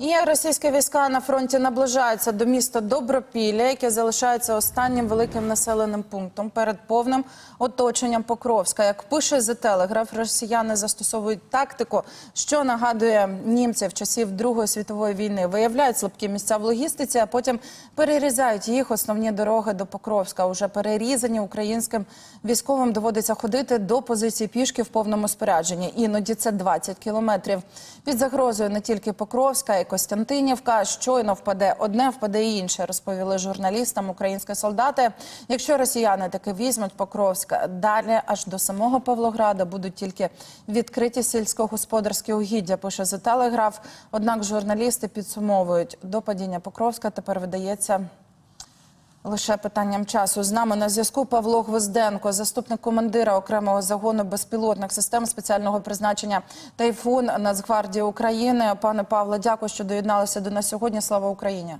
І російські війська на фронті наближаються до міста Добропілля, яке залишається останнім великим населеним пунктом перед повним оточенням Покровська. Як пише The Telegraph, росіяни застосовують тактику, що нагадує німців часів Другої світової війни. Виявляють слабкі місця в логістиці, а потім перерізають їх основні дороги до Покровська. Уже перерізані українським військовим доводиться ходити до позиції пішки в повному спорядженні. Іноді це 20 кілометрів. Під загрозою не тільки Покровська і Костянтинівка. Щойно впаде одне, впаде інше, розповіли журналістам українські солдати. Якщо росіяни таки візьмуть Покровська, далі аж до самого Павлограда будуть тільки відкриті сільськогосподарські угіддя. Пише за телеграф. Однак журналісти підсумовують до падіння Покровська. Тепер видається. Лише питанням часу з нами на зв'язку Павло Гвозденко, заступник командира окремого загону безпілотних систем спеціального призначення Тайфун Нацгвардії України. Пане Павло, дякую, що доєдналися до нас сьогодні. Слава Україні!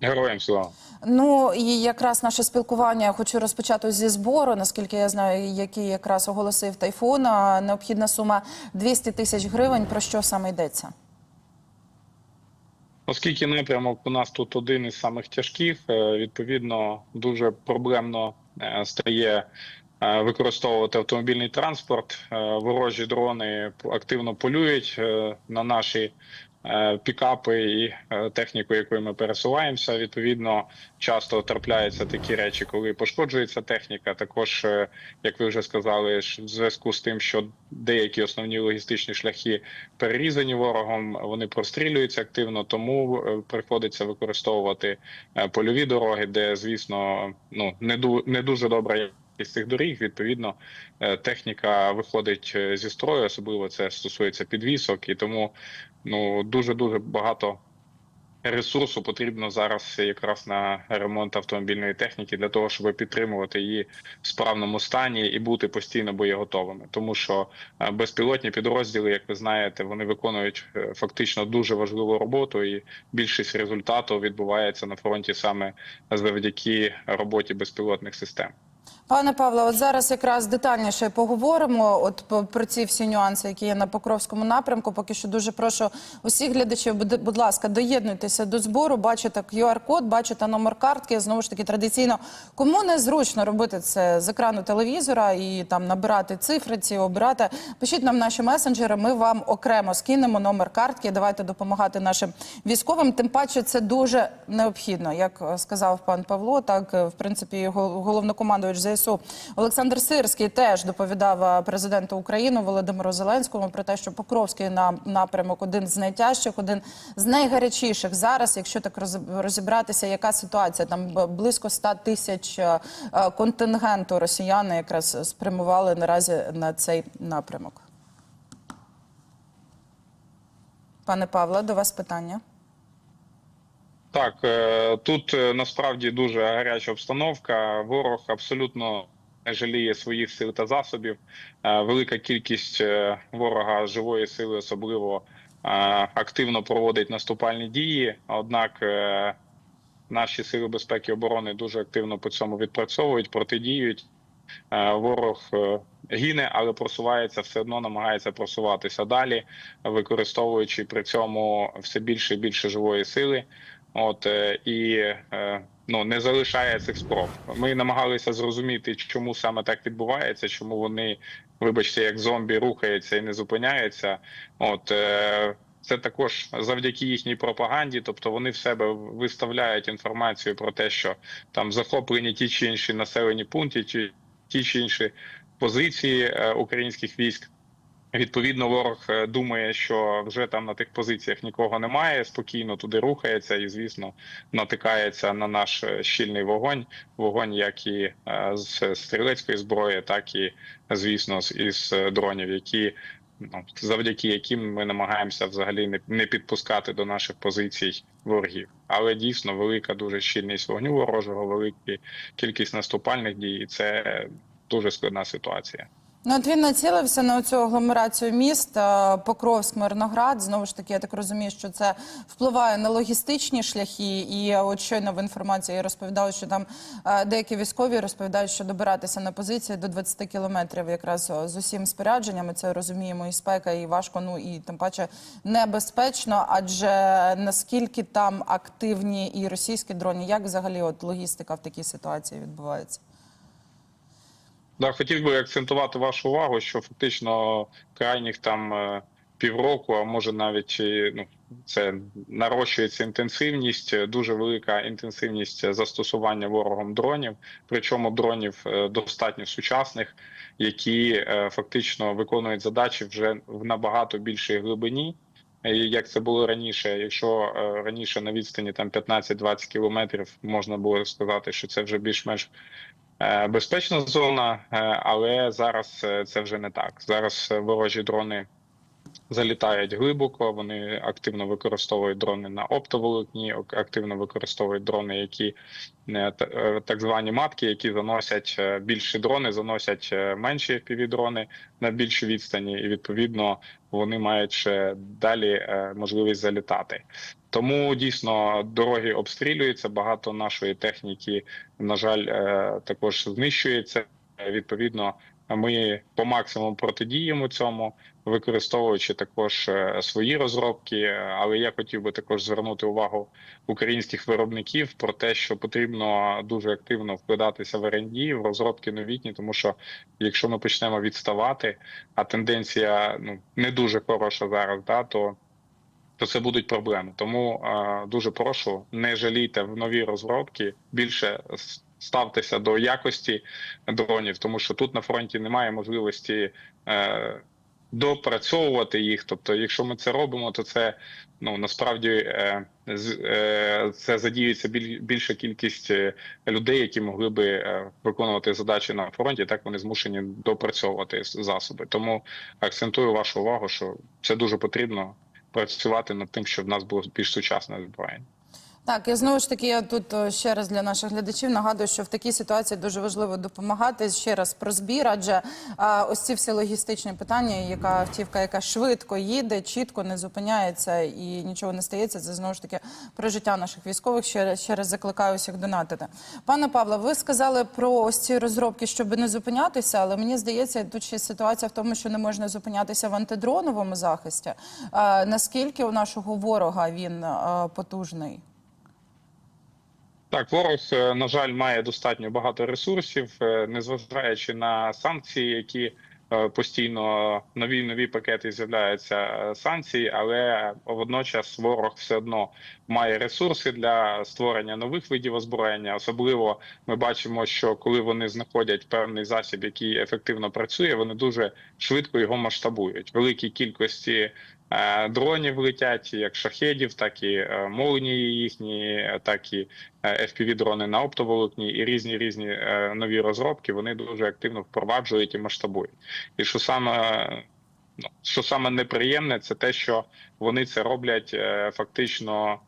Героям слава. Ну і якраз наше спілкування я хочу розпочати зі збору. Наскільки я знаю, який якраз оголосив Тайфун. Необхідна сума 200 тисяч гривень. Про що саме йдеться? Оскільки напрямок у нас тут один із самих тяжких, е, відповідно дуже проблемно е, стає е, використовувати автомобільний транспорт. Ворожі дрони активно полюють на наші пікапи і е, техніку, якою ми пересуваємося. Відповідно, часто трапляються такі речі, коли пошкоджується техніка. Також, е, як ви вже сказали, в зв'язку з тим, що деякі основні логістичні шляхи перерізані ворогом, вони прострілюються активно, тому е, приходиться використовувати е, польові дороги, де, звісно, ну не ду не дуже добра із цих доріг. Відповідно, е, техніка виходить е, зі строю, особливо це стосується підвісок, і тому ну дуже дуже багато. Ресурсу потрібно зараз якраз на ремонт автомобільної техніки для того, щоб підтримувати її в справному стані і бути постійно боєготовими. Тому що е, безпілотні підрозділи, як ви знаєте, вони виконують е, фактично дуже важливу роботу, і більшість результату відбувається на фронті саме завдяки роботі безпілотних систем. Пане Павло, от зараз якраз детальніше поговоримо. От про ці всі нюанси, які є на Покровському напрямку. Поки що дуже прошу усіх глядачів, будь, ласка, доєднуйтеся до збору. Бачите QR-код, бачите номер картки. Знову ж таки, традиційно, кому незручно робити це з екрану телевізора і там набирати цифри, ці обирати. Пишіть нам наші месенджери. Ми вам окремо скинемо номер картки. Давайте допомагати нашим військовим. Тим паче, це дуже необхідно, як е, сказав пан Павло. Так, е, в принципі, головнокомандувач ЗСУ Олександр Сирський теж доповідав е, президенту України Володимиру Зеленському про те, що Покровський на- напрямок один з найтяжчих, один з найгарячіших зараз. Якщо так розібратися, яка ситуація там близько 100 тисяч е, е, контингенту росіяни якраз спрямували наразі на цей напрямок. Пане Павло, до вас питання. Так, е, тут е, насправді дуже гаряча обстановка. Ворог абсолютно не жаліє своїх сил та засобів. Е, Велика кількість ворога живої сили, особливо активно проводить наступальні дії. Однак наші сили безпеки і оборони дуже активно по цьому відпрацьовують, протидіють. Ворог гине, але просувається все одно, намагається просуватися далі, використовуючи при цьому все більше і більше живої сили. От е, і е, ну не залишає цих спроб. Ми намагалися зрозуміти, чому саме так відбувається, чому вони, вибачте, як зомбі рухаються і не зупиняються. От е, це також завдяки їхній пропаганді, тобто вони в себе виставляють інформацію про те, що там захоплені ті чи інші населені пункти, чи ті чи інші позиції українських військ. Відповідно, ворог е, думає, що вже там на тих позиціях нікого немає, спокійно туди рухається і, звісно, натикається на наш е, щільний вогонь. Вогонь, як і е, з стрілецької зброї, так і звісно, із дронів, які ну завдяки яким ми намагаємося взагалі не підпускати до наших позицій ворогів. Але дійсно велика дуже щільність вогню ворожого, велика кількість наступальних дій. і Це дуже складна ситуація. Ну, от він націлився на цю агломерацію міст е, Покровськ, Мирноград. Знову ж таки, я так розумію, що це впливає на логістичні шляхи. І от щойно в інформації розповідали, що там е, деякі військові розповідають, що добиратися на позиції до 20 кілометрів якраз е, з усім спорядженням. Це розуміємо, і спека, і важко, ну і тим паче небезпечно. Адже наскільки там активні і російські дрони, як взагалі от логістика в такій ситуації відбувається? Да, хотів би акцентувати вашу увагу, що фактично крайніх там е, півроку, а може навіть ну це нарощується інтенсивність, е, дуже велика інтенсивність застосування ворогом дронів, причому дронів е, достатньо сучасних, які фактично виконують задачі вже в набагато більшій глибині. Як це було раніше, якщо раніше на відстані там 15-20 кілометрів можна було сказати, що це вже більш-менш безпечна зона, е, але зараз е, це вже не так. Зараз е, ворожі дрони залітають глибоко. Вони активно використовують дрони на оптоволокні, активно використовують дрони, які е, е, так звані матки, які заносять е, більші дрони, заносять е, менші півдрони на більші відстані, і відповідно вони мають ще далі е, можливість залітати. Тому дійсно дороги обстрілюються. Багато нашої техніки, на жаль, е, також знищується. Відповідно, ми по максимуму протидіємо цьому, використовуючи також е, свої розробки. Е, Але я хотів би також звернути увагу українських виробників про те, що потрібно дуже активно вкладатися в R&D, в розробки новітні, тому що якщо ми почнемо відставати, а тенденція ну не дуже хороша зараз, да то то це будуть проблеми. Тому е, дуже прошу не жалійте в нові розробки. Більше ставтеся до якості дронів, тому що тут на фронті немає можливості е, допрацьовувати їх. Тобто, якщо ми це робимо, то це ну насправді е, е, це задіюється більша кількість е, людей, які могли би виконувати задачі на фронті. Так вони змушені допрацьовувати засоби. Тому акцентую вашу увагу, що це дуже потрібно працювати над тим, щоб в нас було більш сучасне озброєння. Так, і знову ж таки, я тут е, ще раз для наших глядачів нагадую, що в такій ситуації дуже важливо допомагати ще раз про збір, адже а, ось ці всі логістичні питання, яка автівка, яка швидко їде, чітко не зупиняється і нічого не стається. Це знову ж таки про життя наших військових. Ще, ще раз закликаю всіх донатити. Пане Павло, ви сказали про ось ці розробки, щоб не зупинятися, але мені здається, тут ще ситуація в тому, що не можна зупинятися в антидроновому захисті. А, наскільки у нашого ворога він а, потужний? Так, ворог, е, на жаль, має достатньо багато ресурсів, е, незважаючи на санкції, які е, постійно нові нові пакети з'являються санкцій, але водночас ворог все одно має ресурси для створення нових видів озброєння. Особливо ми бачимо, що коли вони знаходять певний засіб, який ефективно працює, вони дуже швидко його масштабують. Великій кількості дронів летять як шахедів, так і е, молнії їхні, е, так і FPV-дрони на оптоволокні і різні різні е, нові розробки вони дуже активно впроваджують і масштабують. І що саме ну, що саме неприємне, це те, що вони це роблять е, фактично.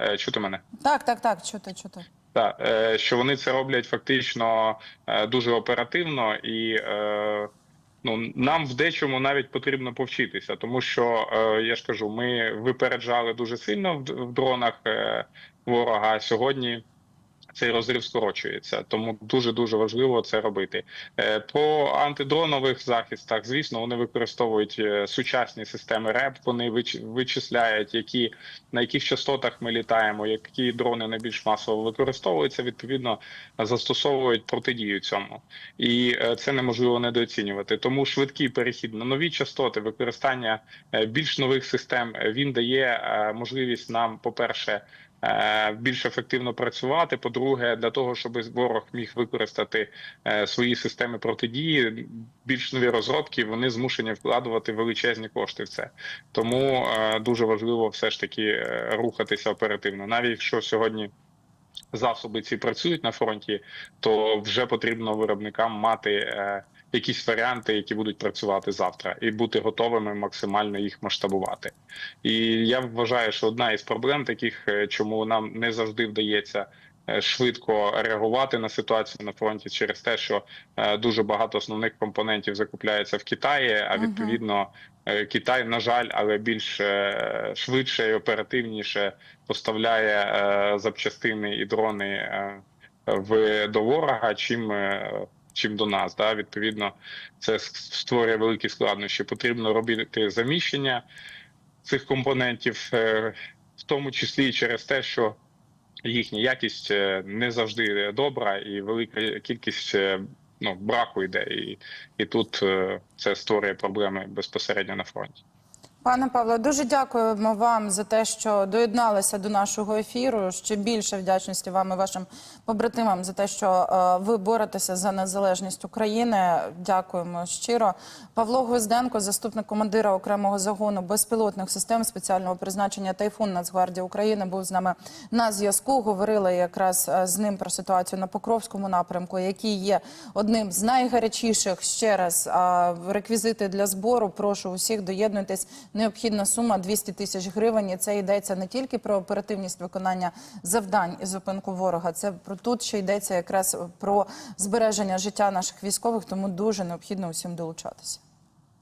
Е, Чути мене? Так, так, так, чути, чути. Так, е, що вони це роблять фактично е, дуже оперативно, і е, ну нам в дечому навіть потрібно повчитися, тому що е, я ж кажу, ми випереджали дуже сильно в, дронах е, ворога. Сьогодні цей розрив скорочується, тому дуже дуже важливо це робити. Е, По антидронових захистах, звісно, вони використовують е, сучасні системи РЕП. Вони вич- вичисляють, які на яких частотах ми літаємо, які дрони найбільш масово використовуються. Відповідно, застосовують протидію цьому, і е, це неможливо недооцінювати. Тому швидкий перехід на нові частоти, використання більш нових систем, він дає можливість нам, по перше більш ефективно працювати. По-друге, для того, щоб ворог міг використати е, свої системи протидії, більш нові розробки, вони змушені вкладувати величезні кошти в це. Тому е, дуже важливо все ж таки е, рухатися оперативно, навіть якщо сьогодні. Засоби ці працюють на фронті, то вже потрібно виробникам мати е, якісь варіанти, які будуть працювати завтра, і бути готовими максимально їх масштабувати. І я вважаю, що одна із проблем таких, е, чому нам не завжди вдається е, швидко реагувати на ситуацію на фронті через те, що е, дуже багато основних компонентів закупляється в Китаї. А відповідно, Китай, на жаль, але більш швидше і оперативніше поставляє запчастини і дрони в до ворога, чим чим до нас. Да? Відповідно, це створює великі складнощі. Потрібно робити заміщення цих компонентів, е, в тому числі через те, що їхня якість е, не завжди добра, і велика кількість е, ну, браку йде. І, і тут це створює проблеми безпосередньо на фронті. Пане Павло, дуже дякуємо вам за те, що доєдналися до нашого ефіру. Ще більше вдячності вам і вашим побратимам за те, що е, ви боретеся за незалежність України. Дякуємо щиро. Павло Гвозденко, заступник командира окремого загону безпілотних систем спеціального призначення Тайфун Нацгвардії України, був з нами на зв'язку. Говорили якраз е, з ним про ситуацію на Покровському напрямку, який є одним з найгарячіших. Ще раз реквізити для збору. Прошу усіх доєднуйтесь. Необхідна сума 200 тисяч гривень. І це йдеться не тільки про оперативність виконання завдань і зупинку ворога. Це про тут ще йдеться якраз про збереження життя наших військових. Тому дуже необхідно усім долучатися.